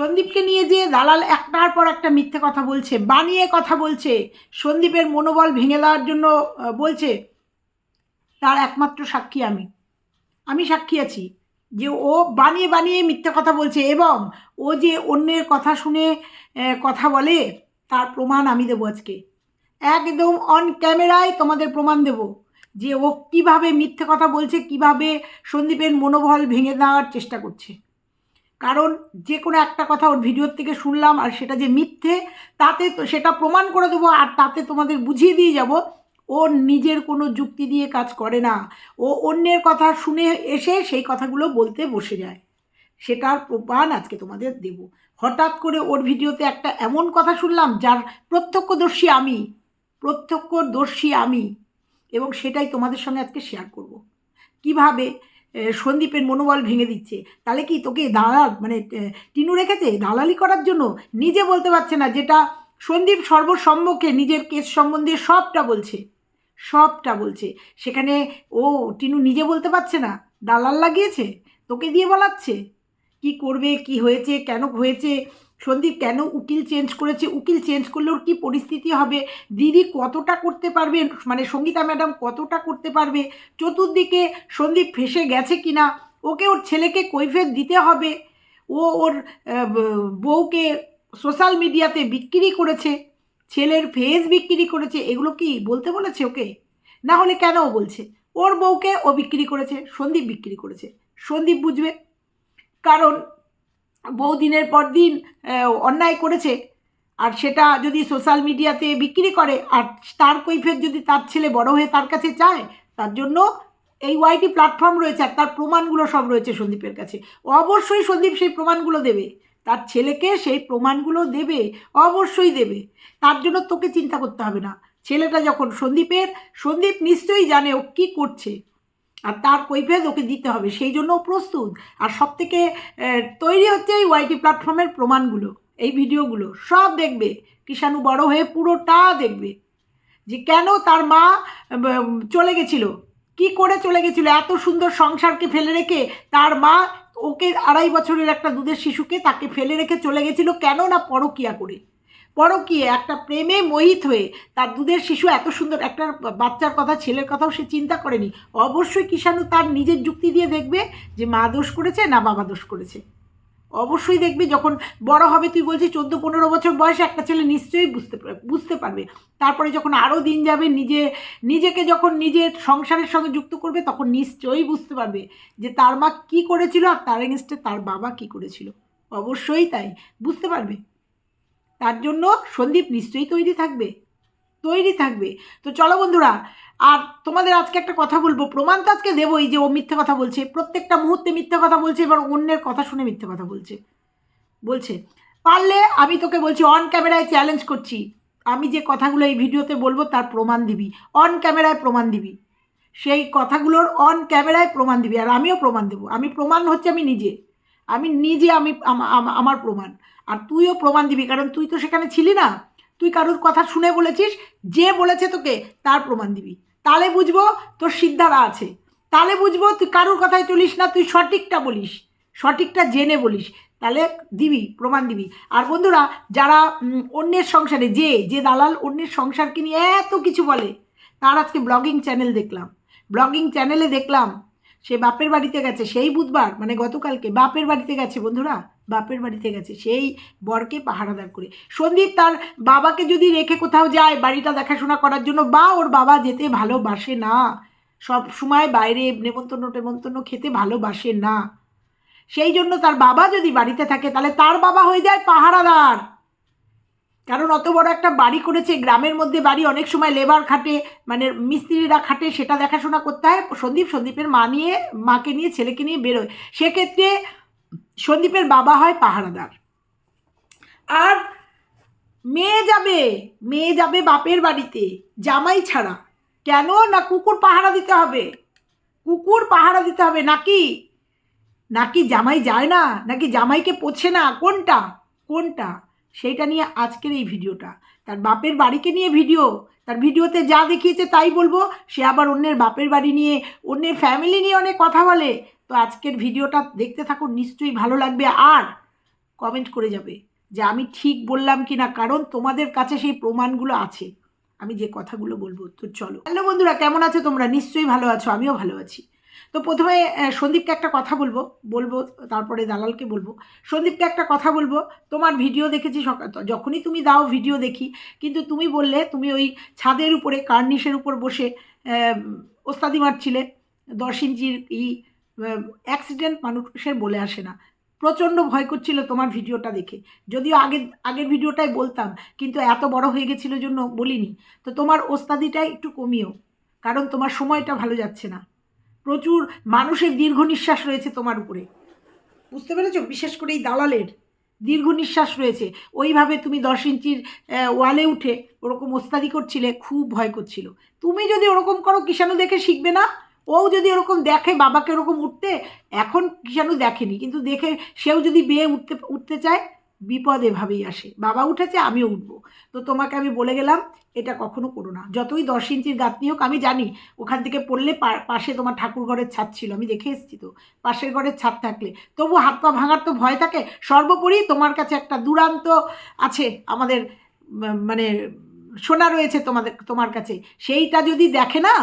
সন্দীপকে নিয়ে যে দালাল একটার পর একটা মিথ্যে কথা বলছে, বানিয়ে কথা বলছে, সন্দীপের মনোবল ভেঙে দেওয়ার জন্য বলছে, তার একমাত্র সাক্ষী আমি। আমি সাক্ষী আছি যে ও বানিয়ে বানিয়ে মিথ্যে কথা বলছে এবং ও যে অন্যের কথা শুনে কথা বলে, তার প্রমাণ আমি দেবো আজকে। একদম অন ক্যামেরায় তোমাদের প্রমাণ দেব যে ও কীভাবে মিথ্যে কথা বলছে, কীভাবে সন্দীপের মনোবল ভেঙে দেওয়ার চেষ্টা করছে। কারণ যে কোনো একটা কথা ওর ভিডিওর থেকে শুনলাম আর সেটা যে মিথ্যে, তাতে তো সেটা প্রমাণ করে দেবো আর তাতে তোমাদের বুঝিয়ে দিয়ে যাব। ও নিজের কোনো যুক্তি দিয়ে কাজ করে না। ও অন্যের কথা শুনে এসে সেই কথাগুলো বলতে বসে যায়। সেটার প্রমাণ আজকে তোমাদের দেব। হঠাৎ করে ওর ভিডিওতে একটা এমন কথা শুনলাম যার প্রত্যক্ষদর্শী আমি প্রত্যক্ষদর্শী আমি এবং সেটাই তোমাদের সঙ্গে আজকে শেয়ার করব। কীভাবে সন্দীপের মনোবল ভেঙে দিচ্ছে। তাহলে কি তোকে দালাল মানে টিনু রেখেছে? দালালি করার জন্য? নিজে বলতে পারছে না যেটা সন্দীপ সর্বসম্মুখে নিজের কেস সম্বন্ধে সবটা বলছে। সবটা বলছে। সেখানে ও, টিনু নিজে বলতে পারছে না? দালাল লাগিয়েছে? তোকে দিয়ে বলাচ্ছে? কি করবে? কি হয়েছে? কেন হয়েছে? সন্দীপ, কেন উকিল চেঞ্জ করেছে? উকিল চেঞ্জ করলে ওর কী পরিস্থিতি হবে? দিদি কতটা করতে পারবে? মানে সঙ্গীতা ম্যাডাম কতটা করতে পারবে? চতুর্দিকে সন্দীপ ফেসে গেছে কিনা? ওকে ওর ছেলেকে কৈফের দিতে হবে। ও ওর বউকে সোশ্যাল মিডিয়াতে বিক্রি করেছে। ছেলের ফেস বিক্রি করেছে। এগুলো কি বলতে বলেছে ওকে? না হলে কেন ও বলছে? ওর বউকে ও বিক্রি করেছে, সন্দীপ বিক্রি করেছে। সন্দীপ বুঝবে? কারণ বউ দিনের পর দিন অন্যায় করেছে। আর সেটা যদি সোশ্যাল মিডিয়াতে বিক্রি করে, আর তার কৈফের যদি তার ছেলে বড় হয়ে তার কাছে চায়, তার জন্য এই ওয়াইটি প্ল্যাটফর্ম রয়েছে আর তার প্রমাণগুলো সব রয়েছে সন্দীপের কাছে। অবশ্যই সন্দীপ সেই প্রমাণগুলো দেবে। তার ছেলেকে সেই প্রমাণগুলো দেবে, অবশ্যই দেবে। তার জন্য তোকে চিন্তা করতে হবে না। ছেলেটা যখন সন্দীপের, সন্দীপ নিশ্চয়ই জানে ও কী করছে। আর তার কৈফিয়ত ওকে দিতে হবে, সেই জন্য প্রস্তুত। আর সব থেকে তৈরি হচ্ছে এই ওয়াইটি প্ল্যাটফর্মের প্রমাণগুলো, এই ভিডিওগুলো। সব দেখবে, কিষাণু বড় হয়ে পুরোটা দেখবে। যে কেন তার মা চলে গেছিল? কি করে চলে গেছিল? এত সুন্দর সংসারকে ফেলে রেখে তার মা, ওকে আড়াই বছরের একটা দুধের শিশুকে তাকে ফেলে রেখে চলে গেছিল, কেন না পরকিয়া করে? পরকিয়ে একটা প্রেমে মোহিত হয়ে তার দুধের শিশু এত সুন্দর, একটা বাচ্চার কথা, ছেলের কথাও সে চিন্তা করেনি। অবশ্যই কিষাণু তার নিজের যুক্তি দিয়ে দেখবে যে মা দোষ করেছে না বাবা দোষ করেছে। অবশ্যই দেখবি যখন বড় হবে, তুই বলছিস চোদ্দ, পনেরো বছর বয়সে একটা ছেলে নিশ্চয়ই বুঝতে বুঝতে পারবে। তারপরে যখন আরও দিন যাবে, নিজে, নিজেকে যখন নিজের সংসারের সঙ্গে যুক্ত করবে, তখন নিশ্চয়ই বুঝতে পারবে যে তার মা কী করেছিল আর তার এগেনস্টে তার বাবা কী করেছিল। অবশ্যই তাই, বুঝতে পারবে। তার জন্য সন্দীপ নিশ্চয়ই তৈরি থাকবে। তৈরি থাকবে। তো চলো বন্ধুরা, আর তোমাদের আজকে একটা কথা বলব। প্রমাণ তো আজকে দেবোই যে ও মিথ্যে কথা বলছে। প্রত্যেকটা মুহূর্তে মিথ্যে কথা বলছে, এবার অন্যের কথা শুনে মিথ্যে কথা বলছে। বলছে, পারলে আমি তোকে বলছি অন ক্যামেরায় চ্যালেঞ্জ করছি। আমি যে কথাগুলো এই ভিডিওতে বলব, তার প্রমাণ দিবি। অন ক্যামেরায় প্রমাণ দিবি। সেই কথাগুলোর অন ক্যামেরায় প্রমাণ দিবি, আর আমিও প্রমাণ দেবো। আমি প্রমাণ হচ্ছে আমি নিজে। আমি নিজে, আমি, আমা- আমা- আমার প্রমাণ। আর তুইও প্রমাণ দিবি, কারণ তুই তো সেখানে ছিলি না। তুই কারোর কথা শুনে বলেছিস, যে বলেছে তোকে, তার প্রমাণ দিবি। তাহলে বুঝব তোর সিদ্ধারা আছে। তাহলে বুঝব তুই কারোর কথায় চলিস না, তুই সঠিকটা বলিস। সঠিকটা জেনে বলিস। তাহলে দিবি, প্রমাণ দিবি। আর বন্ধুরা, যারা অন্যের সংসারে, যে যে দালাল অন্যের সংসারকে নিয়ে এত কিছু বলে, তার আজকে ব্লগিং চ্যানেল দেখলাম। ব্লগিং চ্যানেলে দেখলাম সে বাপের বাড়িতে গেছে, সেই বুধবার মানে গতকালকে, বাপের বাড়িতে গেছে বন্ধুরা, বাপের বাড়িতে গেছে, সেই বরকে পাহারাদার করে। সন্দীপ তার বাবাকে যদি রেখে কোথাও যায়, বাড়িটা দেখাশোনা করার জন্য, বা ওর বাবা যেতে ভালোবাসে না, সব সময় বাইরে নেমন্তন্ন টেমন্তন্ন খেতে ভালোবাসে না, সেই জন্য তার বাবা যদি বাড়িতে থাকে, তাহলে তার বাবা হয়ে যায় পাহারাদার। কারণ অত বড় একটা বাড়ি করেছে, গ্রামের মধ্যে বাড়ি অনেক সময় লেবার খাটে মানে মিস্ত্রিরা খাটে, সেটা দেখাশোনা করতে হয়। সন্দীপ, সন্দীপের মা নিয়ে, মাকে নিয়ে, ছেলেকে নিয়ে বেরোয়। সেক্ষেত্রে সন্দীপের বাবা হয় পাহারাদার। আর মেয়ে যাবে মেয়ে যাবে বাপের বাড়িতে, জামাই ছাড়া। কেন? না কুকুর পাহারা দিতে হবে। কুকুর পাহারা দিতে হবে নাকি? নাকি জামাই যায় না? নাকি জামাইকে পোছে না? কোনটা? কোনটা? সেইটা নিয়ে আজকের এই ভিডিওটা। তার বাপের বাড়িকে নিয়ে ভিডিও। তার ভিডিওতে যা দেখিয়েছে তাই বলব। সে আবার অন্যের বাপের বাড়ি নিয়ে, অন্যের ফ্যামিলি নিয়ে অনেক কথা বলে। তো আজকের ভিডিওটা দেখতে থাকুন নিশ্চয়ই ভালো লাগবে। আর কমেন্ট করে যাবে যে আমি ঠিক বললাম কি না কারণ তোমাদের কাছে সেই প্রমাণগুলো আছে। আমি যে কথাগুলো বলব, তো চলো। হ্যালো বন্ধুরা, কেমন আছো তোমরা? নিশ্চয়ই ভালো আছো, আমিও ভালো আছি। তো প্রথমে সন্দীপকে একটা কথা বলব বলব, তারপরে দালালকে বলব। সন্দীপকে একটা কথা বলব, তোমার ভিডিও দেখেছি যখনই তুমি দাও ভিডিও দেখি, কিন্তু তুমি বললে তুমি ওই ছাদের উপরে, কার্নিশের উপর বসে ওস্তাদি মারছিলে দশ ইঞ্চির ই অ্যাক্সিডেন্ট মানুষের বলে আসে না। প্রচণ্ড ভয় করছিল তোমার ভিডিওটা দেখে। যদিও আগের আগের ভিডিওটাই বলতাম, কিন্তু এত বড় হয়ে গেছিল জন্য বলিনি। তো তোমার ওস্তাদিটা একটু কমিও, কারণ তোমার সময়টা ভালো যাচ্ছে না। প্রচুর মানুষের দীর্ঘ নিঃশ্বাস রয়েছে তোমার উপরে। বুঝতে পেরেছ? বিশেষ করে এই দালালের দীর্ঘ নিঃশ্বাস রয়েছে। ওইভাবে তুমি দশ ইঞ্চির ওয়ালে উঠে ওরকম ওস্তাদি করছিলে, খুব ভয় করছিল। তুমি যদি ওরকম করো, কিষাণু দেখে শিখবে না। ও যদি ওরকম দেখে, বাবাকে ওরকম উঠতে, এখন কিষাণু দেখেনি। কিন্তু দেখে সেও যদি বেয়ে উঠতে উঠতে চায় বিপদ এভাবেই আসে। বাবা উঠেছে, আমিও উঠবো। তো তোমাকে আমি বলে গেলাম, এটা কখনো করো না। যতই দশ ইঞ্চির গাঁথনি হোক, আমি জানি ওখান থেকে পড়লে পাশে তোমার ঠাকুর ঘরের ছাদ ছিল। আমি দেখে এসেছি তো, পাশের ঘরের ছাদ থাকলে। তবু হাত পা ভাঙার তো ভয় থাকে। সর্বোপরি তোমার কাছে একটা দুরান্ত আছে, আমাদের মানে শোনা রয়েছে তোমাদের, তোমার কাছে। সেইটা যদি দেখে না,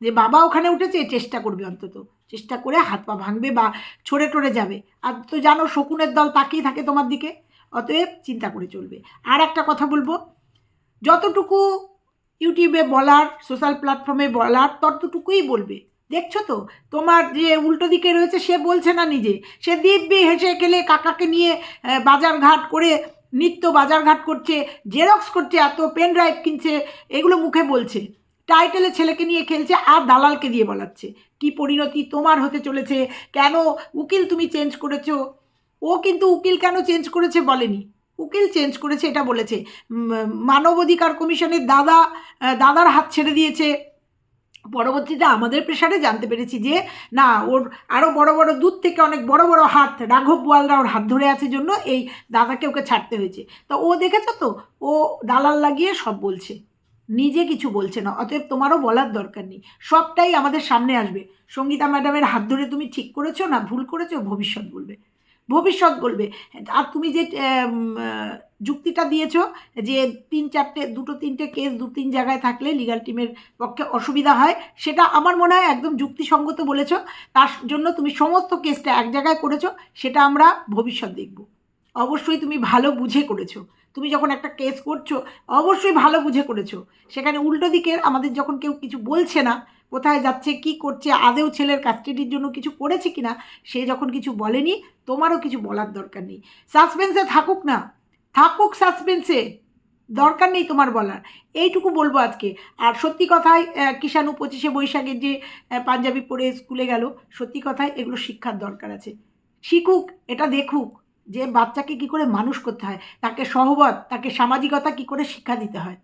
যে বাবা ওখানে উঠেছে, চেষ্টা করবে অন্তত। চেষ্টা করে হাত পা ভাঙবে বা ছড়ে টরে যাবে। আর তো জানো, শকুনের দল তাকিয়ে থাকে তোমার দিকে। অতএব চিন্তা করে চলবে। আর একটা কথা বলব, যতটুকু ইউটিউবে বলার, সোশ্যাল প্ল্যাটফর্মে বলার, ততটুকুই বলবে। দেখছ তো? তোমার যে উল্টো দিকে রয়েছে, সে বলছে না নিজে। সে দিব্যি হেসে খেলে কাকাকে নিয়ে বাজার ঘাট করে, নিত্য বাজার ঘাট করছে, জেরক্স করছে, এত পেন ড্রাইভ কিনছে, এগুলো মুখে বলছে। টাইটেলে ছেলেকে নিয়ে খেলছে আর দালালকে দিয়ে বলাচ্ছে। কি পরিণতি তোমার হতে চলেছে? কেন উকিল তুমি চেঞ্জ করেছ? ও কিন্তু উকিল কেন চেঞ্জ করেছে বলেনি? উকিল চেঞ্জ করেছে এটা বলেছে। মানবাধিকার কমিশনের দাদা দাদার হাত ছেড়ে দিয়েছে। পরবর্তীতে আমাদের প্রেশারে জানতে পেরেছি যে, না, ওর আরও বড় বড় দূর থেকে অনেক বড় বড় হাত, রাঘব বোয়ালরা ওর হাত ধরে আছে জন্য এই দাদাকে ওকে ছাড়তে হয়েছে। তো ও দেখেছ তো? ও দালাল লাগিয়ে সব বলছে। নিজে কিছু বলছে না, অতএব তোমারও বলার দরকার নেই। সবটাই আমাদের সামনে আসবে। সঙ্গীতা ম্যাডামের হাত ধরে তুমি ঠিক করেছ না ভুল করেছ ভবিষ্যৎ বলবে। ভবিষ্যৎ বলবে আর তুমি যে যুক্তিটা দিয়েছ যে তিন চারটে, দুটো তিনটে কেস দু তিন জায়গায় থাকলে লিগাল টিমের পক্ষে অসুবিধা হয়, সেটা আমার মনে হয় একদম যুক্তিসঙ্গত বলেছ। তার জন্য তুমি সমস্ত কেসটা এক জায়গায় করেছ, সেটা আমরা ভবিষ্যৎ দেখব। অবশ্যই তুমি ভালো বুঝে করেছ। তুমি যখন একটা কেস করছ, অবশ্যই ভালো বুঝে করেছ। সেখানে উল্টো দিকের আমাদের যখন কেউ কিছু বলছে না, কোথায় যাচ্ছে, কি করছে, আদেও ছেলের কাস্টাডির জন্য কিছু করেছে কি না সে যখন কিছু বলেনি, তোমারও কিছু বলার দরকার নেই। সাসপেন্সে থাকুক না। থাকুক সাসপেন্সে দরকার নেই তোমার বলার। এইটুকু বলব আজকে। আর সত্যি কথায় কিষাণু পঁচিশে বৈশাখের যে পাঞ্জাবি পরে স্কুলে গেল, সত্যি কথায় এগুলো শিক্ষার দরকার আছে। শিখুক, এটা দেখুক। যে বাচ্চাকে কি করে মানুষ করতে হয়, তাকে সহবত, তাকে সামাজিকতা কি করে শিক্ষা দিতে হয়?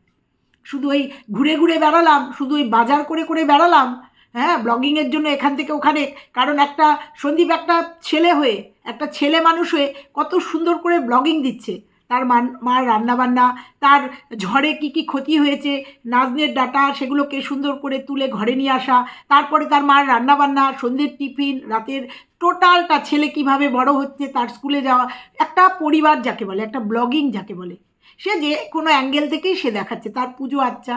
শুধু ওই ঘুরে ঘুরে বেড়ালাম, শুধু ওই বাজার করে করে বেড়ালাম হ্যাঁ ব্লগিংয়ের জন্য এখান থেকে ওখানে, কারণ একটা, সন্দীপ একটা ছেলে হয়ে, একটা ছেলে মানুষ হয়ে কত সুন্দর করে ব্লগিং দিচ্ছে। তার মার রান্নাবান্না, তার ঝড়ে কি কি ক্ষতি হয়েছে, নাজনের ডাটা সেগুলোকে সুন্দর করে তুলে ঘরে নিয়ে আসা, তারপরে তার মার রান্নাবান্না, সন্ধ্যের টিফিন, রাতের টোটালটা ছেলে কীভাবে বড় হচ্ছে, তার স্কুলে যাওয়া, একটা পরিবার যাকে বলে, একটা ব্লগিং যাকে বলে, সে যে কোনো অ্যাঙ্গেল থেকেই সে দেখাচ্ছে, তার পুজো আচ্চা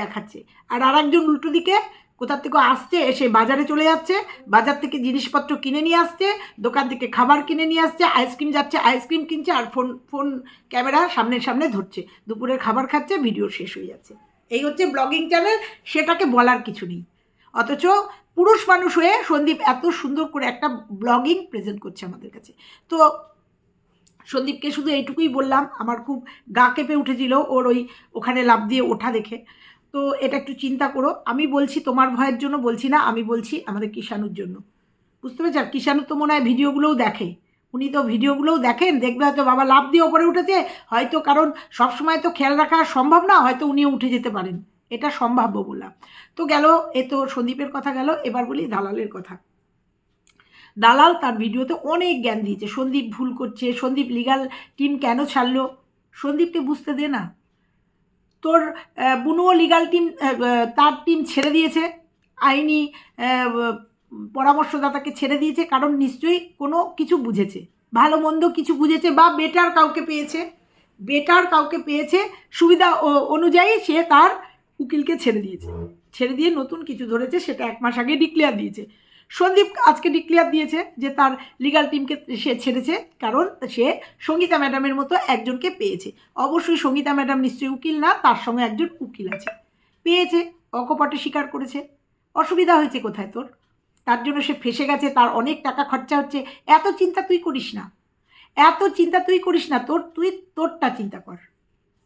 দেখাচ্ছে। আর আরেকজন উল্টো দিকে কোথার থেকে আসছে? এসে বাজারে চলে যাচ্ছে, বাজার থেকে জিনিসপত্র কিনে নিয়ে আসছে, দোকান থেকে খাবার কিনে নিয়ে আসছে, আইসক্রিম যাচ্ছে, আইসক্রিম কিনছে আর ফোন ফোন ক্যামেরা সামনের সামনে ধরছে। দুপুরের খাবার খাচ্ছে, ভিডিও শেষ হয়ে যাচ্ছে। এই হচ্ছে ব্লগিং চ্যানেল, সেটাকে বলার কিছু নেই। অথচ পুরুষ মানুষ হয়ে সন্দীপ এত সুন্দর করে একটা ব্লগিং প্রেজেন্ট করছে আমাদের কাছে। তো সন্দীপকে শুধু এইটুকুই বললাম, আমার খুব গা কেঁপে উঠেছিল ওর ওই ওখানে লাভ দিয়ে ওঠা দেখে। তো এটা একটু চিন্তা করো। আমি বলছি তোমার ভয়ের জন্য, বলছি না, আমি বলছি আমাদের কিষাণুর জন্য। বুঝতে পেরেছি? আর কিষাণু তো মনে হয় ভিডিওগুলোও দেখে। উনি তো ভিডিওগুলোও দেখেন, দেখবে হয়তো বাবা লাভ দিয়ে ওপরে উঠেছে, হয়তো কারণ সবসময় তো খেয়াল রাখা সম্ভব না, হয়তো উনিও উঠে যেতে পারেন। এটা সম্ভাব্য বললাম। তো গেল, এ তো সন্দীপের কথা গেল, এবার বলি দালালের কথা। দালাল তার ভিডিওতে অনেক জ্ঞান দিয়েছে। সন্দীপ ভুল করছে, সন্দীপ লিগাল টিম কেন ছাড়লো? সন্দীপকে বুঝতে দে না। তোর বুনুও লিগাল টিম তার টিম ছেড়ে দিয়েছে। আইনি পরামর্শদাতাকে ছেড়ে দিয়েছে, কারণ নিশ্চয়ই কোনো কিছু বুঝেছে। ভালো মন্দ কিছু বুঝেছে বা বেটার কাউকে পেয়েছে। বেটার কাউকে পেয়েছে, সুবিধা অনুযায়ী সে তার উকিলকে ছেড়ে দিয়েছে। ছেড়ে দিয়ে নতুন কিছু ধরেছে, সেটা এক মাস আগে ডিক্লেয়ার দিয়েছে। সন্দীপ আজকে ডিক্লিয়ার দিয়েছে যে তার লিগাল টিমকে সে ছেড়েছে, কারণ সে সঙ্গীতা ম্যাডামের মতো একজনকে পেয়েছে। অবশ্যই সঙ্গীতা ম্যাডাম নিশ্চয়ই উকিল না, তার সঙ্গে একজন উকিল আছে। পেয়েছে, অকপটে স্বীকার করেছে। অসুবিধা হয়েছে কোথায় তোর? তার জন্য সে ফেসে গেছে, তার অনেক টাকা খরচা হচ্ছে। এত চিন্তা তুই করিস না। এত চিন্তা তুই করিস না, তোর, তুই তোরটা চিন্তা কর।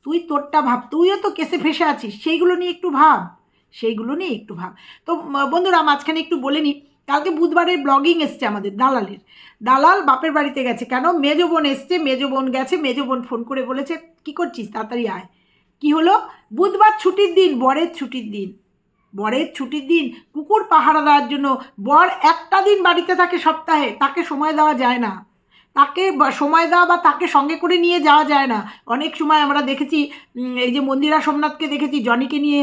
তুই তোরটা ভাব, তুইও তো কেসে ফেসে আছিস, সেইগুলো নিয়ে একটু ভাব। সেইগুলো নিয়ে একটু ভাব। তো বন্ধুরা, মাঝখানে একটু বলে নিই কালকে বুধবারের ব্লগিং এসছে আমাদের, দালালের। দালাল বাপের বাড়িতে গেছে। কেন? মেজো বোন এসছে, মেজো বোন গেছে, মেজো বোন ফোন করে বলেছে, কি করছিস? তাড়াতাড়ি আয়। কি হলো? বুধবার ছুটির দিন, বরের ছুটির দিন। বরের ছুটির দিন, কুকুর পাহারা দেওয়ার জন্য বর একটা দিন বাড়িতে থাকে সপ্তাহে, তাকে সময় দেওয়া যায় না। তাকে সময় দেওয়া বা তাকে সঙ্গে করে নিয়ে যাওয়া যায় না। অনেক সময় আমরা দেখেছি এই যে মন্দিরা সোমনাথকে দেখেছি, জনিকে নিয়ে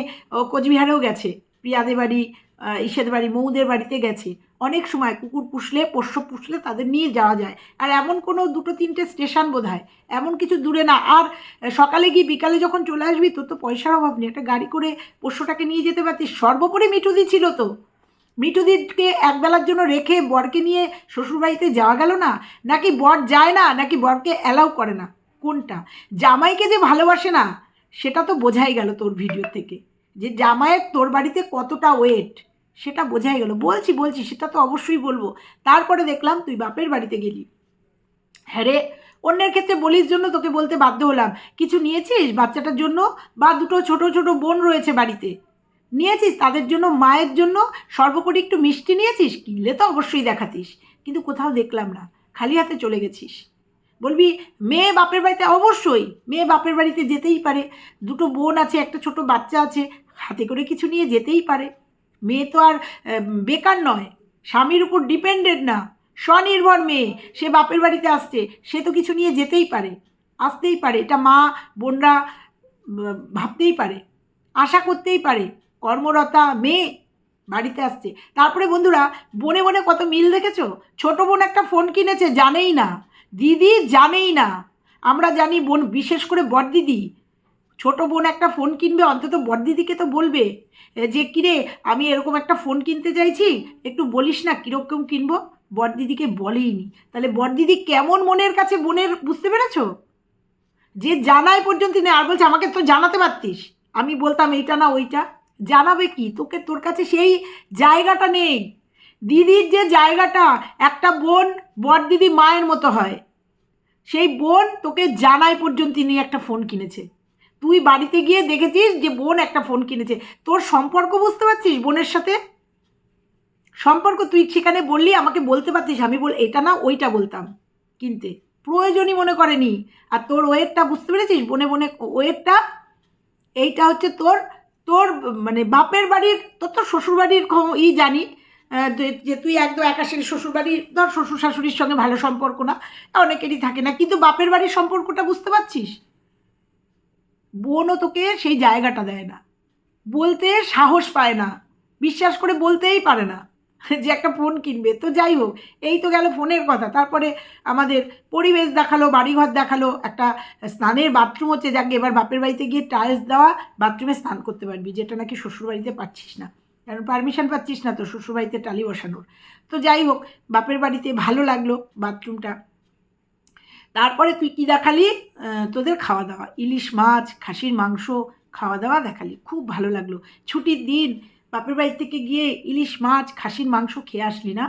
কোচবিহারেও গেছে, প্রিয়াদের বাড়ি। আহ, বাড়ি মৌদের বাড়িতে গেছে। অনেক সময় কুকুর পুষলে পোষ্য পুষলে তাদের নিয়ে যাওয়া যায়। আর এমন কোনো দুটো তিনটে স্টেশন বোধ হয় এমন কিছু দূরে না। আর সকালে গিয়ে বিকালে যখন চলে আসবি তোর তো পয়সার অভাব নেই। একটা গাড়ি করে পোষ্যটাকে নিয়ে যেতে পারতিস। সর্বোপরি মিঠুদি ছিল তো। মিঠুদিকে একবেলার জন্য রেখে বরকে নিয়ে শ্বশুরবাড়িতে যাওয়া গেল না? নাকি বর যায় না? নাকি বরকে অ্যালাউ করে না? কোনটা? জামাইকে যে ভালোবাসে না সেটা তো বোঝাই গেল তোর ভিডিও থেকে। যে জামাইয়ের তোর বাড়িতে কতটা ওয়েট সেটা বোঝাই গেল। বলছি বলছি, সেটা তো অবশ্যই বলব। তারপরে দেখলাম তুই বাপের বাড়িতে গেলি। হ্যাঁ রে, অন্যের ক্ষেত্রে বলির জন্য তোকে বলতে বাধ্য হলাম। কিছু নিয়েছিস বাচ্চাটার জন্য? বা দুটো ছোট ছোট বোন রয়েছে বাড়িতে। নিয়েছিস তাদের জন্য, মায়ের জন্য? সর্বোপরি একটু মিষ্টি নিয়েছিস? কিনলে তো অবশ্যই দেখাতিস। কিন্তু কোথাও দেখলাম না। খালি হাতে চলে গেছিস। বলবি, মেয়ে বাপের বাড়িতে অবশ্যই। মেয়ে বাপের বাড়িতে যেতেই পারে। দুটো বোন আছে, একটা ছোট বাচ্চা আছে। হাতে করে কিছু নিয়ে যেতেই পারে। মেয়ে তো আর বেকার নয়। স্বামীর উপর ডিপেন্ডেন্ট না। স্বনির্ভর মেয়ে। সে বাপের বাড়িতে আসছে। সে তো কিছু নিয়ে যেতেই পারে। আসতেই পারে। এটা মা, বোনরা ভাবতেই পারে। আশা করতেই পারে। কর্মরতা মেয়ে বাড়িতে আসছে। তারপরে বন্ধুরা, বনে বনে কত মিল দেখেছ? ছোট বোন একটা ফোন কিনেছে জানেই না। দিদি জানেই না। আমরা জানি বোন বিশেষ করে বড়দিদি। ছোট বোন একটা ফোন কিনবে, অন্তত বড়দিদিকে তো বলবে যে কিরে, আমি এরকম একটা ফোন কিনতে চাইছি, একটু বলিস না কীরকম কিনবো? বড়দিদিকে বলেইনি। তাহলে বড়দিদি কেমন মনের কাছে বোনের, বুঝতে পেরেছ? যে জানায় পর্যন্ত নেই, আর বলছে, আমাকে তো জানাতে পারতিস। আমি বলতাম, এইটা না, ওইটা। জানাবে কি? তোকে, তোর কাছে সেই জায়গাটা নেই। দিদির যে জায়গাটা, একটা বোন বড় দিদি মায়ের মতো হয়। সেই বোন তোকে জানায় পর্যন্ত নিয়ে একটা ফোন কিনেছে। তুই বাড়িতে গিয়ে দেখেছিস যে বোন একটা ফোন কিনেছে। তোর সম্পর্ক বুঝতে পারছিস বোনের সাথে? সম্পর্ক তুই সেখানে বললি, আমাকে বলতে পারতিস, আমি বল এটা না, ওইটা বলতাম কিনতে। প্রয়োজনই মনে করেনি। আর তোর ওয়েটটা বুঝতে পেরেছিস? বনে বনে ওয়েটটা, এইটা হচ্ছে তোর তোর মানে বাপের বাড়ির, তোর তো শ্বশুর বাড়ির ই জানি যে- তুই একদম একাশের শ্বশুর বাড়ির ধর শ্বশুর শাশুড়ির সঙ্গে ভালো সম্পর্ক না, অনেকেরই থাকে না, কিন্তু বাপের বাড়ির সম্পর্কটা বুঝতে পারছিস? বোনও তোকে সেই জায়গাটা দেয় না। বলতে সাহস পায় না। বিশ্বাস করে বলতেই পারে না যে একটা ফোন কিনবে। তো যাই হোক, এই তো গেল ফোনের কথা। তারপরে আমাদের পরিবেশ দেখাল, বাড়িঘর দেখাল, একটা স্নানের বাথরুম হচ্ছে যাকে এবার বাপের বাড়িতে গিয়ে টাইলস দেওয়া বাথরুমে স্নান করতে পারবি, যেটা নাকি শ্বশুরবাড়িতে পাচ্ছিস না। কারণ পারমিশন পাচ্ছিস না তো শ্বশুরবাড়িতে টালি বসানোর। তো যাই হোক, বাপের বাড়িতে ভালো লাগল বাথরুমটা তারপরে তুই কি দেখালি? তোদের খাওয়া দাওয়া ইলিশ মাছ, খাসির মাংস খাওয়া দাওয়া দেখালি। খুব ভালো লাগল। ছুটির দিন বাপের বাড়ি থেকে গিয়ে ইলিশ মাছ, খাসির মাংস খেয়ে আসলি না?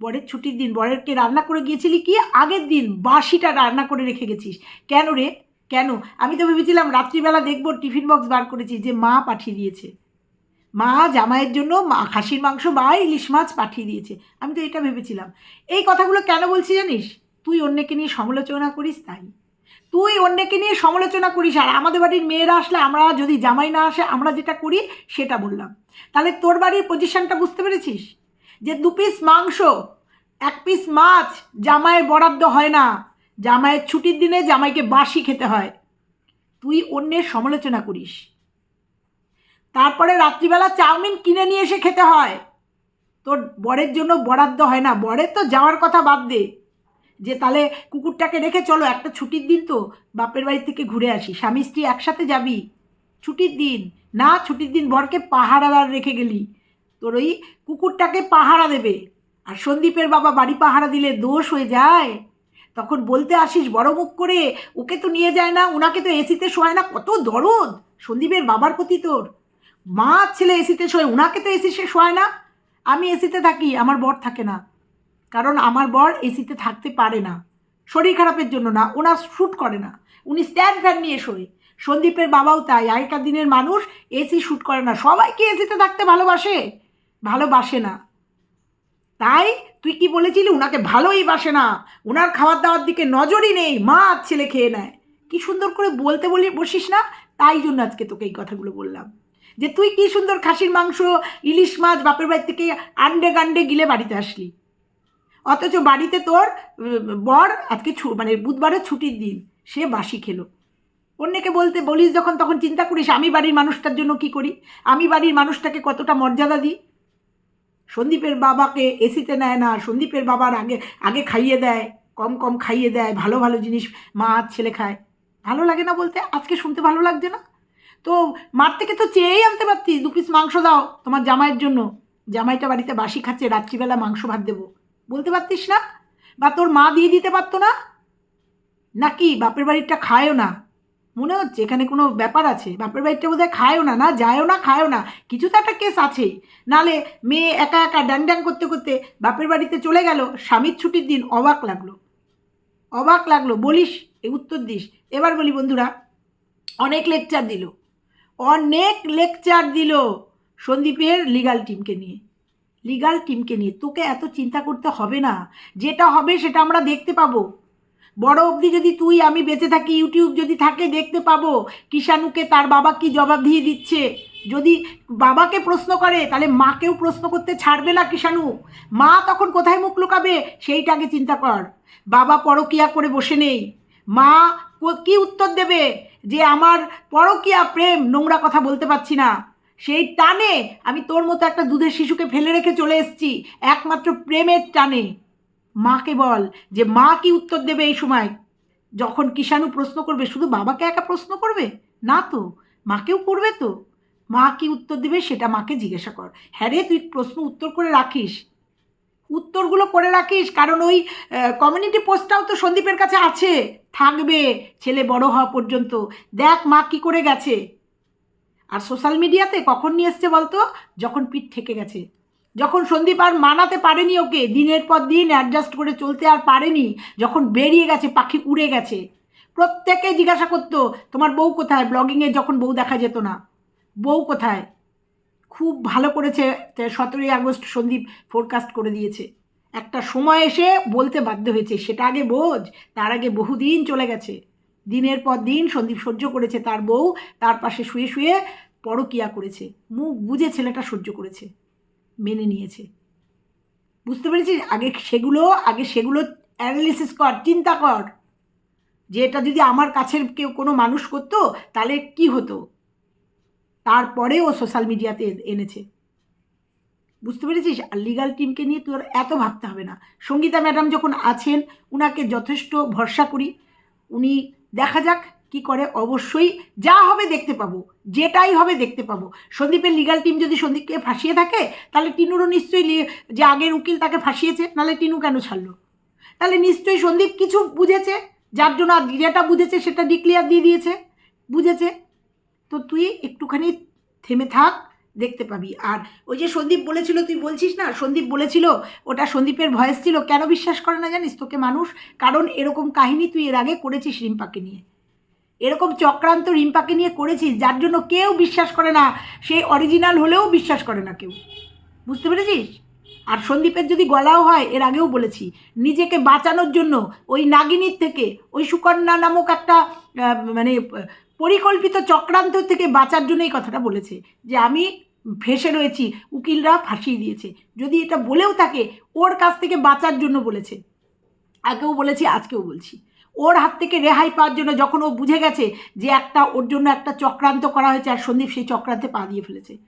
বরের ছুটির দিন। বরেরকে রান্না করে গিয়েছিলি কি? আগের দিন বাসিটা রান্না করে রেখে গেছিস। কেন রে? কেন? আমি তো ভেবেছিলাম রাত্রিবেলা দেখব, টিফিন বক্স বার করেছি যে মা পাঠিয়ে দিয়েছে। মা জামাইয়ের জন্য মা, খাসির মাংস বা ইলিশ মাছ পাঠিয়ে দিয়েছে। আমি তো এটা ভেবেছিলাম। এই কথাগুলো কেন বলছি জানিস? তুই অন্যকে নিয়ে সমালোচনা করিস তাই? তুই অন্যকে নিয়ে সমালোচনা করিস আর আমাদের বাড়ির মেয়েরা আসলে আমরা যদি জামাই না আসে, আমরা যেটা করি সেটা বললাম। তাহলে তোর বাড়ির পজিশনটা বুঝতে পেরেছিস? যে দু পিস মাংস, এক পিস মাছ জামাইয়ের বরাদ্দ হয় না। জামাইয়ের ছুটির দিনে জামাইকে বাসি খেতে হয়। তুই অন্যের সমালোচনা করিস। তারপরে রাত্রিবেলা চাউমিন কিনে নিয়ে এসে খেতে হয়। তোর বরের জন্য বরাদ্দ হয় না। বরের তো যাওয়ার কথা বাদ দে। যে তাহলে কুকুরটাকে রেখে চলো, একটা ছুটির দিন তো, বাপের বাড়ি থেকে ঘুরে আসি। স্বামী স্ত্রী একসাথে যাবি? ছুটির দিন? না, ছুটির দিন বরকে পাহারাদার রেখে গেলি। তোর ওই কুকুরটাকে পাহারা দেবে। আর সন্দীপের বাবা বাড়ি পাহারা দিলে দোষ হয়ে যায়। তখন বলতে আসিস, বড় মুখ করে, ওকে তো নিয়ে যায় না ওনাকে তো এসিতে শোয় না, কত দরদ! সন্দীপের বাবার প্রতি তোর। মা ছেলে এসিতে শোয় ওনাকে তো এসি সে শোয় না। আমি এসিতে থাকি, আমার বর থাকে না। কারণ আমার বর এসিতে থাকতে পারে না। শরীর খারাপের জন্য না, ওনার শ্যুট করে না। উনি স্ট্যান্ড ফ্যান নিয়ে শোয়। সন্দীপের বাবাও তাই, আগেকার দিনের মানুষ এসি শ্যুট করে না। সবাইকে এসিতে থাকতে ভালোবাসে। ভালোবাসে না। তাই তুই কি বলেছিলি? ওনাকে ভালোই বাসে না। ওনার খাবার দাওয়ার দিকে নজরই নেই। মা ছেলে খেয়ে নেয়। কি সুন্দর করে বলতে বলি বসিস না? তাই জন্য আজকে তোকে এই কথাগুলো বললাম। যে তুই কি সুন্দর খাসির মাংস, ইলিশ মাছ বাপের বাড়ি থেকে আন্ডে গান্ডে গিলে বাড়িতে আসলি। অথচ বাড়িতে তোর বর আজকে মানে বুধবারের ছুটির দিন, সে বাসি খেলো। অন্যকে বলতে, বলিস যখন, তখন চিন্তা করিস, আমি বাড়ির মানুষটার জন্য কি করি? আমি বাড়ির মানুষটাকে কতটা মর্যাদা দিই? সন্দীপের বাবাকে এসিতে নেয় না, সন্দীপের বাবার আগে আগে খাইয়ে দেয়, কম কম খাইয়ে দেয়, ভালো ভালো জিনিস মা ছেলে খায়। ভালো লাগে না বলতে? আজকে শুনতে ভালো লাগছে না? তো মার থেকে তো চেয়েই আনতে পারতিস, দু পিস মাংস দাও তোমার জামাইয়ের জন্য। জামাইটা বাড়িতে বাসি খাচ্ছে, রাত্রিবেলা মাংস ভাত দেবো। বলতে পারতিস না? বা তোর মা দিয়ে দিতে পারতো না? নাকি বাপের বাড়িটা খায়ও না? মনে হচ্ছে এখানে কোনো ব্যাপার আছে। বাপের বাড়িটা বোধহয় খায়ও না না যায়ও না, খায়ও না। কিছু তো একটা কেস আছে। নালে মেয়ে একা একা ড্যাং ড্যাং করতে করতে বাপের বাড়িতে চলে গেল, স্বামীর ছুটির দিন অবাক লাগল। অবাক লাগল, বলিস, এ উত্তর দিস। এবার বলি বন্ধুরা, অনেক লেকচার দিল। অনেক লেকচার দিল সন্দীপের লিগাল টিমকে নিয়ে। লিগাল টিমকে নিয়ে। তোকে এত চিন্তা করতে হবে না। যেটা হবে সেটা আমরা দেখতে পাবো। বড় অবধি যদি তুই, আমি বেঁচে থাকি, ইউটিউব যদি থাকে, দেখতে পাবো কিষাণুকে তার বাবা কি জবাব দিয়ে দিচ্ছে। যদি বাবাকে প্রশ্ন করে, তাহলে মাকেও প্রশ্ন করতে ছাড়বে না কিষাণু মা তখন কোথায় মুখ লুকাবে, সেইটা আগে চিন্তা কর। বাবা পরকিয়া করে বসে নেই। মা কি উত্তর দেবে? যে আমার পরকিয়া, প্রেম, নোংরা কথা বলতে পারছি না। সেই টানে আমি তোর মতো একটা দুধের শিশুকে ফেলে রেখে চলে এসেছি, একমাত্র প্রেমের টানে। মাকে বল যে মা কি উত্তর দেবে এই সময়? যখন কিষাণু প্রশ্ন করবে, শুধু বাবাকে একা প্রশ্ন করবে? না তো, মাকেও করবে তো। মা কি উত্তর দেবে সেটা মাকে জিজ্ঞাসা কর। হ্যাঁ রে, তুই প্রশ্ন উত্তর করে রাখিস। উত্তরগুলো করে রাখিস, কারণ ওই কমিউনিটি পোস্টটাও তো সন্দীপের কাছে আছে। থাকবে, ছেলে বড় হওয়া পর্যন্ত। দেখ মা কি করে গেছে। আর সোশ্যাল মিডিয়াতে কখন নিয়ে এসছে বলতো? যখন পিঠ থেকে গেছে। যখন সন্দীপ আর মানাতে পারেনি ওকে, দিনের পর দিন অ্যাডজাস্ট করে চলতে আর পারেনি, যখন বেরিয়ে গেছে, পাখি উড়ে গেছে। প্রত্যেকে জিজ্ঞাসা করতো, তোমার বউ কোথায়? ব্লগিংয়ে যখন বউ দেখা যেত না। বউ কোথায়? খুব ভালো করেছে সতেরোই আগস্ট সন্দীপ ফোরকাস্ট করে দিয়েছে। একটা সময় এসে বলতে বাধ্য হয়েছে, সেটা আগে বোঝ, তার আগে বহুদিন চলে গেছে। দিনের পর দিন সন্দীপ সহ্য করেছে তার বউ, তার পাশে শুয়ে শুয়ে পরকিয়া করেছে। মুখ বুঝে ছেলেটা সহ্য করেছে, মেনে নিয়েছে। বুঝতে পেরেছিস? আগে সেগুলো আগে সেগুলো অ্যানালিসিস কর, চিন্তা কর। যে এটা যদি আমার কাছের কেউ, কোনো মানুষ করতো, তাহলে কি হতো? তারপরে ও সোশ্যাল মিডিয়াতে এনেছে। বুঝতে পেরেছিস? আর লিগাল টিমকে নিয়ে তোর এত ভাবতে হবে না। সঙ্গীতা ম্যাডাম যখন আছেন, উনাকে যথেষ্ট ভরসা করি। উনি দেখা যাক কি করে। অবশ্যই যা হবে দেখতে পাবো, যেটাই হবে দেখতে পাবো। সন্দীপের লিগাল টিম যদি সন্দীপকে ফাঁসিয়ে থাকে, তাহলে টিনুরও নিশ্চয়ই যে আগের উকিল তাকে ফাঁসিয়েছে, নাহলে টিনু কেন ছাড়লো? তাহলে নিশ্চয়ই সন্দীপ কিছু বুঝেছে, যার জন্য যেটা বুঝেছে সেটা ডিক্লিয়ার দিয়ে দিয়েছে। বুঝেছে? তো তুই একটুখানি থেমে থাক দেখতে পাবি। আর ওই যে সন্দীপ বলেছিল, তুই বলছিস না, সন্দীপ বলেছিল, ওটা সন্দীপের ভয়েস ছিল, কেন বিশ্বাস করে না জানিস তোকে মানুষ? কারণ এরকম কাহিনী তুই এর আগে করেছিস রিম্পাকে নিয়ে। এরকম চক্রান্ত রিম্পাকে নিয়ে করেছিস, যার জন্য কেউ বিশ্বাস করে না, সে অরিজিনাল হলেও বিশ্বাস করে না কেউ। বুঝতে পেরেছিস? আর সন্দীপের যদি গলাও হয়, এর আগেও বলেছি, নিজেকে বাঁচানোর জন্য ওই নাগিনীর থেকে ওই সুকন্যা নামক একটা মানে পরিকল্পিত চক্রান্ত থেকে বাঁচার জন্য এই কথাটা বলেছে যে আমি ভেসে রয়েছি, উকিলরা ফাঁসিয়ে দিয়েছে। যদি এটা বলেও থাকে, ওর কাছ থেকে বাঁচার জন্য বলেছে। আগেও বলেছি, আজকেও বলছি। ওর হাত থেকে রেহাই পাওয়ার জন্য যখন ও বুঝে গেছে যে একটা, ওর জন্য একটা চক্রান্ত করা হয়েছে আর সন্দীপ সেই চক্রান্তে পা দিয়ে ফেলেছে।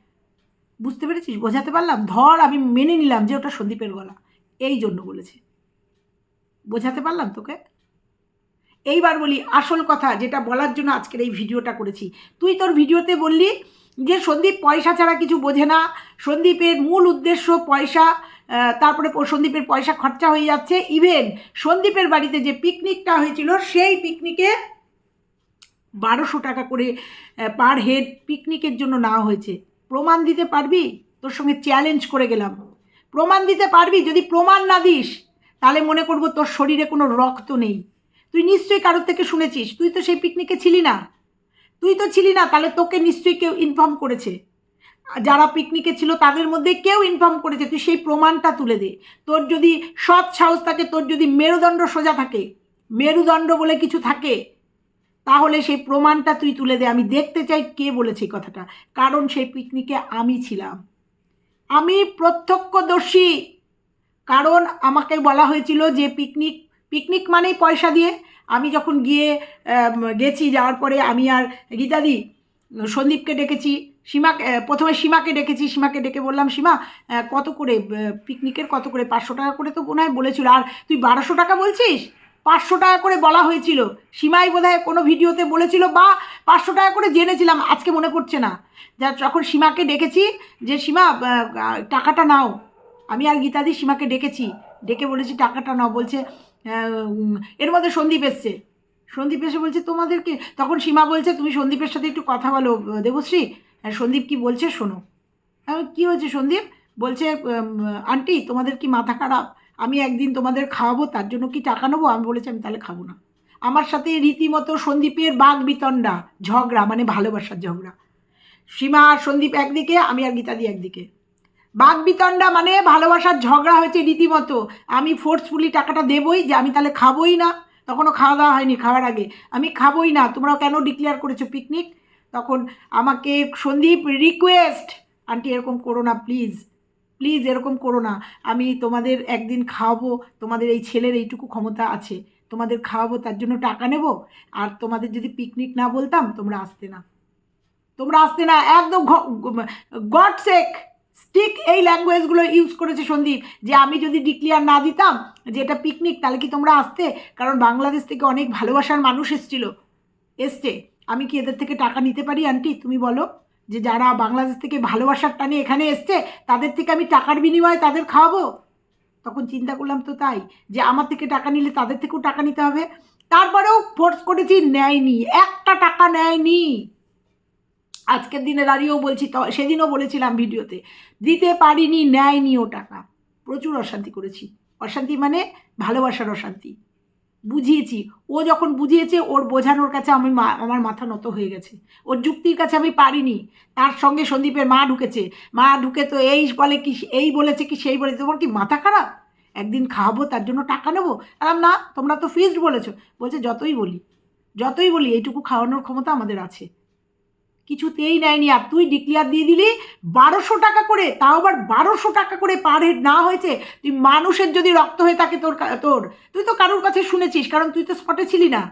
বুঝতে পেরেছিস? বোঝাতে পারলাম? ধর, আমি মেনে নিলাম যে ওটা সন্দীপের গলা। এই জন্য বলেছে। বোঝাতে পারলাম তোকে? এইবার বলি আসল কথা যেটা বলার জন্য আজকের এই ভিডিওটা করেছি। তুই তোর ভিডিওতে বললি যে সন্দীপ পয়সা ছাড়া কিছু বোঝে না, সন্দীপের মূল উদ্দেশ্য পয়সা তারপরে সন্দীপের পয়সা খরচা হয়ে যাচ্ছে। ইভেন সন্দীপের বাড়িতে যে পিকনিকটা হয়েছিল, সেই পিকনিকে বারোশো টাকা করে পার হেড পিকনিকের জন্য নেওয়া হয়েছে। প্রমাণ দিতে পারবি? তোর সঙ্গে চ্যালেঞ্জ করে গেলাম। প্রমাণ দিতে পারবি? যদি প্রমাণ না দিস, তাহলে মনে করব তোর শরীরে কোনো রক্ত নেই। তুই নিশ্চয়ই কারোর থেকে শুনেছিস। তুই তো সেই পিকনিকে ছিলি না। তুই তো ছিলি না, তাহলে তোকে নিশ্চয়ই কেউ ইনফর্ম করেছে। যারা পিকনিকে ছিল তাদের মধ্যে কেউ ইনফর্ম করেছে, তুই সেই প্রমাণটা তুলে দে। তোর যদি সৎ সাহস থাকে, তোর যদি মেরুদণ্ড সোজা থাকে, মেরুদণ্ড বলে কিছু থাকে, তাহলে সেই প্রমাণটা তুই তুলে দে। আমি দেখতে চাই কে বলেছে কথাটা। কারণ সেই পিকনিকে আমি ছিলাম। আমি প্রত্যক্ষদর্শী। কারণ আমাকে বলা হয়েছিল যে পিকনিক পিকনিক মানেই পয়সা দিয়ে। আমি যখন গিয়ে গেছি যাওয়ার পরে আমি আর গীতাদি, সন্দীপকে ডেকেছি সীমাকে প্রথমে সীমাকে ডেকেছি, সীমাকে ডেকে বললাম, সীমা কত করে পিকনিকের কত করে? পাঁচশো টাকা করে তো মনে হয় বলেছিল। আর তুই বারোশো টাকা বলছিস? পাঁচশো টাকা করে বলা হয়েছিল। সীমাই বোধহয় কোনো ভিডিওতে বলেছিল বা পাঁচশো টাকা করে জেনেছিলাম, আজকে মনে পড়ছে না। যা, যখন সীমাকে ডেকেছি যে, সীমা টাকাটা নাও। আমি আর গীতাদি সীমাকে ডেকেছি। ডেকে বলেছি, টাকাটা নাও। বলছে এর মধ্যে সন্দীপ এসছে। সন্দীপ এসে বলছে, তোমাদেরকে তখন সীমা বলছে, তুমি সন্দীপের সাথে একটু কথা বলো, দেবশ্রী। আর সন্দীপ কি বলছে শোনো। কি হয়েছে সন্দীপ? বলছে আন্টি, তোমাদের কি মাথা খারাপ? আমি একদিন তোমাদের খাওয়াবো, তার জন্য কি টাকা নেব? আমি বলেছি, আমি তাহলে খাব না। আমার সাথে রীতিমতো সন্দীপের বাঘ বিতণ্ডা ঝগড়া মানে ভালোবাসার ঝগড়া। সীমা আর সন্দীপ একদিকে, আমি আর গীতাদি একদিকে। বাঘ বিতণ্ডা মানে ভালোবাসার ঝগড়া হয়েছে রীতিমতো। আমি ফোর্সফুলি টাকাটা দেবই, যে আমি তাহলে খাবোই না। তখনও খাওয়া দাওয়া হয়নি খাওয়ার আগে। আমি খাবোই না তোমরা কেন ডিক্লেয়ার করেছ পিকনিক তখন আমাকে সন্দীপ রিকোয়েস্ট আন্টি, এরকম করো না প্লিজ প্লিজ এরকম করো না। আমি তোমাদের একদিন খাওয়াবো, তোমাদের এই ছেলের এইটুকু ক্ষমতা আছে। তোমাদের খাওয়াবো, তার জন্য টাকা নেব। আর তোমাদের যদি পিকনিক না বলতাম, তোমরা আসতে না। তোমরা আসতে না, একদম গড স্টিক এই ল্যাঙ্গুয়েজগুলো ইউজ করেছে সন্দীপ, যে আমি যদি ডিক্লিয়ার না দিতাম যে এটা পিকনিক তাহলে কি তোমরা আসতে? কারণ বাংলাদেশ থেকে অনেক ভালোবাসার মানুষ এসছিল। এসছে। আমি কি এদের থেকে টাকা নিতে পারি আন্টি তুমি বলো। যে যারা বাংলাদেশ থেকে ভালোবাসার টানে এখানে এসছে, তাদের থেকে আমি টাকার বিনিময়ে তাদের খাওয়াবো? তখন চিন্তা করলাম তো তাই, যে আমার থেকে টাকা নিলে তাদের থেকেও টাকা নিতে হবে। তারপরেও ফোর্স করেছি, নেয়নি। একটা টাকা নেয়নি। আজকের দিনে দাঁড়িয়েও বলছি সেদিনও বলেছিলাম ভিডিওতে, দিতে পারিনি, নেয়নি ও টাকা। প্রচুর অশান্তি করেছি। অশান্তি মানে ভালোবাসার অশান্তি। বুঝিয়েছি। ও যখন বুঝিয়েছে, ওর বোঝানোর কাছে আমি আমার মাথা নত হয়ে গেছে। ওর যুক্তির কাছে আমি পারিনি। তার সঙ্গে সন্দীপের মা ঢুকেছে। মা ঢুকে তো এই বলে কি, এই বলেছে কি, সেই বলেছে, তোমার কি মাথা খারাপ? একদিন খাওয়াবো, তার জন্য টাকা নেব? আলাম না, তোমরা তো ফিক্সড বলেছ। বলছে, যতই বলি যতই বলি, এইটুকু খাওয়ানোর ক্ষমতা আমাদের আছে। কিছুতেই নেয়নি। আর তুই ডিক্লিয়ার দিয়ে দিলি বারোশো টাকা করে, তাও আবার বারোশো টাকা করে পার হেড না হয়েছে। তুই মানুষের যদি রক্ত হয়ে থাকে তোর তোর, তুই তো কারোর কাছে শুনেছিস, কারণ তুই তো স্পটে ছিলি না।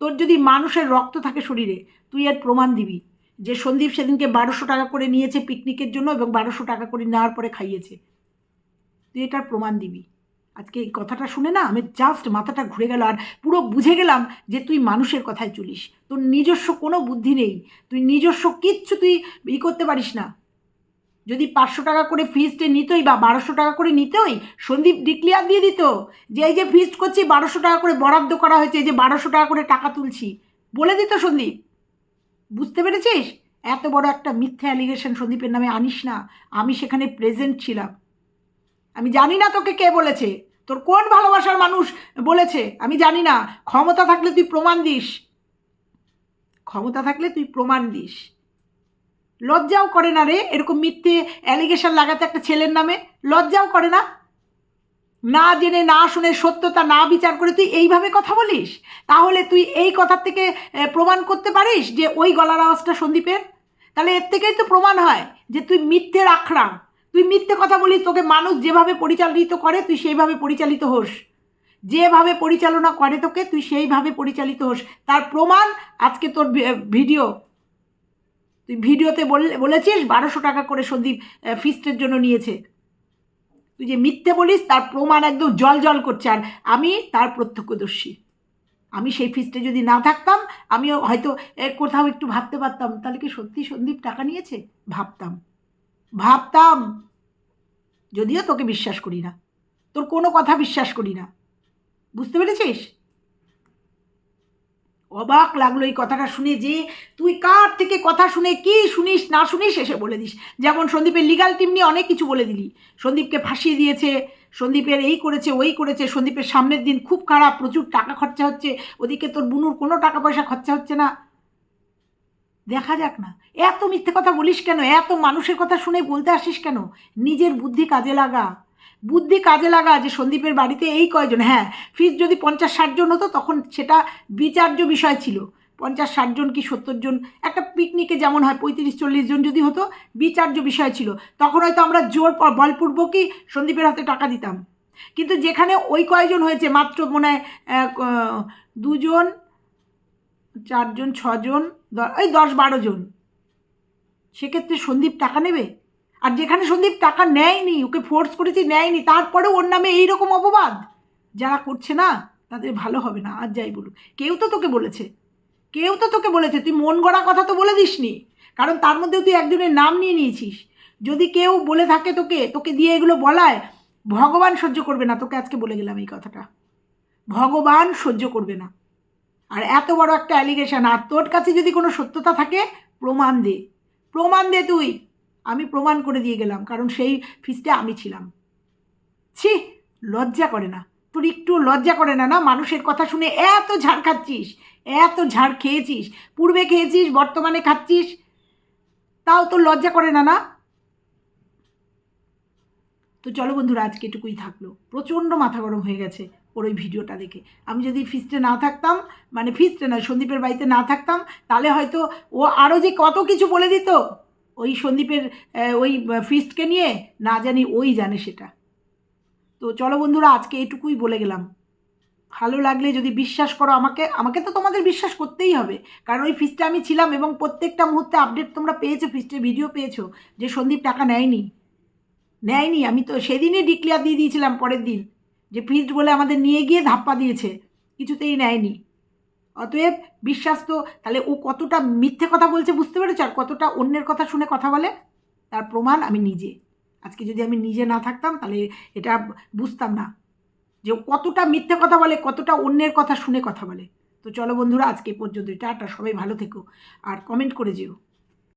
তোর যদি মানুষের রক্ত থাকে শরীরে, তুই এর প্রমাণ দিবি যে সন্দীপ সেদিনকে বারোশো টাকা করে নিয়েছে পিকনিকের জন্য এবং বারোশো টাকা করে নেওয়ার পরে খাইয়েছে। তুই এটার প্রমাণ দিবি। আজকে এই কথাটা শুনে না আমি জাস্ট মাথাটা ঘুরে গেল আর পুরো বুঝে গেলাম যে তুই মানুষের কথায় চলিস। তোর নিজস্ব কোনো বুদ্ধি নেই। তুই নিজস্ব কিচ্ছু তুই ই করতে পারিস না। যদি পাঁচশো টাকা করে ফিস্টে নিতই বা বারোশো টাকা করে নিতই, সন্দীপ ডিক্লিয়ার দিয়ে দিত যে এই যে ফিস্ট করছি, বারোশো টাকা করে বরাদ্দ করা হয়েছে, এই যে বারোশো টাকা করে টাকা তুলছি। বলে দিত সন্দীপ। বুঝতে পেরেছিস? এত বড় একটা মিথ্যা অ্যালিগেশন সন্দীপের নামে আনিস না। আমি সেখানে প্রেজেন্ট ছিলাম। আমি জানি না তোকে কে বলেছে। তোর কোন ভালোবাসার মানুষ বলেছে? আমি জানি না। ক্ষমতা থাকলে তুই প্রমাণ দিস। ক্ষমতা থাকলে তুই প্রমাণ দিস। লজ্জাও করে না রে। এরকম মিথ্যে অ্যালিগেশন লাগাতে একটা ছেলের নামে। লজ্জাও করে না। না জেনে, না শুনে সত্যতা, না বিচার করে তুই এইভাবে কথা বলিস? তাহলে তুই এই কথার থেকে প্রমাণ করতে পারিস যে ওই গলার আওয়াজটা সন্দীপের? তাহলে এর থেকেই তো প্রমাণ হয় যে তুই মিথ্যের আখড়া। তুই মিথ্যে কথা বলিস, তোকে মানুষ যেভাবে পরিচালিত করে, তুই সেইভাবে পরিচালিত হোস। যেভাবে পরিচালনা করে তোকে, তুই সেইভাবে পরিচালিত হোস। তার প্রমাণ আজকে তোর ভিডিও। তুই ভিডিওতে বল- বলেছিস বারোশো টাকা করে সন্দীপ ফিস্টের জন্য নিয়েছে। তুই যে মিথ্যে বলিস, তার প্রমাণ একদম জল জল করছে। আর আমি তার প্রত্যক্ষদর্শী। আমি সেই ফিস্টে যদি না থাকতাম, আমিও হয়তো কোথাও একটু ভাবতে পারতাম। তাহলে কি সত্যি সন্দীপ টাকা নিয়েছে? ভাবতাম। ভাবতাম, যদিও তোকে বিশ্বাস করি না, তোর কোনো কথা বিশ্বাস করি না। বুঝতে পেরেছিস? অবাক লাগল এই কথাটা শুনে যে তুই কার থেকে কথা শুনে কি শুনিস, না শুনিস এসে বলে দিস। যেমন সন্দীপের লিগাল টিম নিয়ে অনেক কিছু বলে দিলি। সন্দীপকে ফাঁসিয়ে দিয়েছে, সন্দীপের এই করেছে, ওই করেছে, সন্দীপের সামনের দিন খুব খারাপ, প্রচুর টাকা খরচা হচ্ছে, ওদিকে তোর বুনুর কোনো টাকা পয়সা খরচা হচ্ছে না। দেখা যাক না। এত মিথ্যে কথা বলিস কেন? এত মানুষের কথা শুনে বলতে আসিস কেন? নিজের বুদ্ধি কাজে লাগা। বুদ্ধি কাজে লাগা যে সন্দীপের বাড়িতে এই কয়জন হ্যাঁ ফিজ যদি পঞ্চাশ, ষাট জন হতো তখন সেটা বিচার্য বিষয় ছিল। পঞ্চাশ, ষাট জন কি সত্তর জন? একটা পিকনিকে যেমন হয়, পঁয়ত্রিশ, চল্লিশ জন যদি হতো, বিচার্য বিষয় ছিল। তখন হয়তো আমরা জোর বলপূর্বকই সন্দীপের হাতে টাকা দিতাম। কিন্তু যেখানে ওই কয়জন হয়েছে, মাত্র মনে হয় দুজন চারজন, ছজন ওই দশ বারো জন। সেক্ষেত্রে সন্দীপ টাকা নেবে? আর যেখানে সন্দীপ টাকা নেয়নি, ওকে ফোর্স করেছি নেয়নি, তারপরেও ওর নামে এইরকম অপবাদ? যারা করছে না, তাদের ভালো হবে না, আর যাই বলুক। কেউ তো তোকে বলেছে। কেউ তো তোকে বলেছে, তুই মন গড়া কথা তো বলে দিসনি। কারণ তার মধ্যেও তুই একজনের নাম নিয়ে নিয়েছিস। যদি কেউ বলে থাকে তোকে তোকে দিয়ে এগুলো বলায়, ভগবান সহ্য করবে না। তোকে আজকে বলে গেলাম এই কথাটা। ভগবান সহ্য করবে না। আর এত বড় একটা অ্যালিগেশন আর তোর কাছে যদি কোনো সত্যতা থাকে, প্রমাণ দে। প্রমাণ দে তুই। আমি প্রমাণ করে দিয়ে গেলাম, কারণ সেই ফিসটা আমি ছিলাম। ছি, লজ্জা করে না। তোর একটু লজ্জা করে না না? মানুষের কথা শুনে এত ঝাড় খাচ্ছিস, এত ঝাড় খেয়েছিস, পূর্বে খেয়েছিস, বর্তমানে খাচ্ছিস। তাও তোর লজ্জা করে না না? তো চলো বন্ধুরা, আজকে এটুকুই থাকল। প্রচণ্ড মাথা গরম হয়ে গেছে। ওর ওই ভিডিওটা দেখে। আমি যদি ফিস্টে না থাকতাম মানে ফিস্টে নয়, সন্দীপের বাড়িতে না থাকতাম, তাহলে হয়তো ও আরও যে কত কিছু বলে দিত, ওই সন্দীপের ওই ফিস্টকে নিয়ে, না জানি ওই জানে সেটা। তো চলো বন্ধুরা, আজকে এটুকুই বলে গেলাম। ভালো লাগলে যদি বিশ্বাস করো আমাকে আমাকে তো তোমাদের বিশ্বাস করতেই হবে। কারণ ওই ফিস্টে আমি ছিলাম এবং প্রত্যেকটা মুহূর্তে আপডেট তোমরা পেয়েছ ফিস্টের ভিডিও পেয়েছ, যে সন্দীপ টাকা নেয়নি। নেয়নি, আমি তো সেদিনই ডিক্লেয়ার দিয়ে দিয়েছিলাম, পরের দিন। যে ফিস্ট বলে আমাদের নিয়ে গিয়ে ধাপ্পা দিয়েছে, কিছুতেই নেয়নি। অতএব বিশ্বাস তো, তাহলে ও কতটা মিথ্যে কথা বলছে বুঝতে পেরেছ? আর কতটা অন্যের কথা শুনে কথা বলে? তার প্রমাণ আমি নিজে। আজকে যদি আমি নিজে না থাকতাম, তাহলে এটা বুঝতাম না। যে কতটা মিথ্যে কথা বলে, কতটা অন্যের কথা শুনে কথা বলে। তো চলো বন্ধুরা, আজকে পর্যন্ত টাটা, সবাই ভালো থেকো। আর কমেন্ট করে যেও।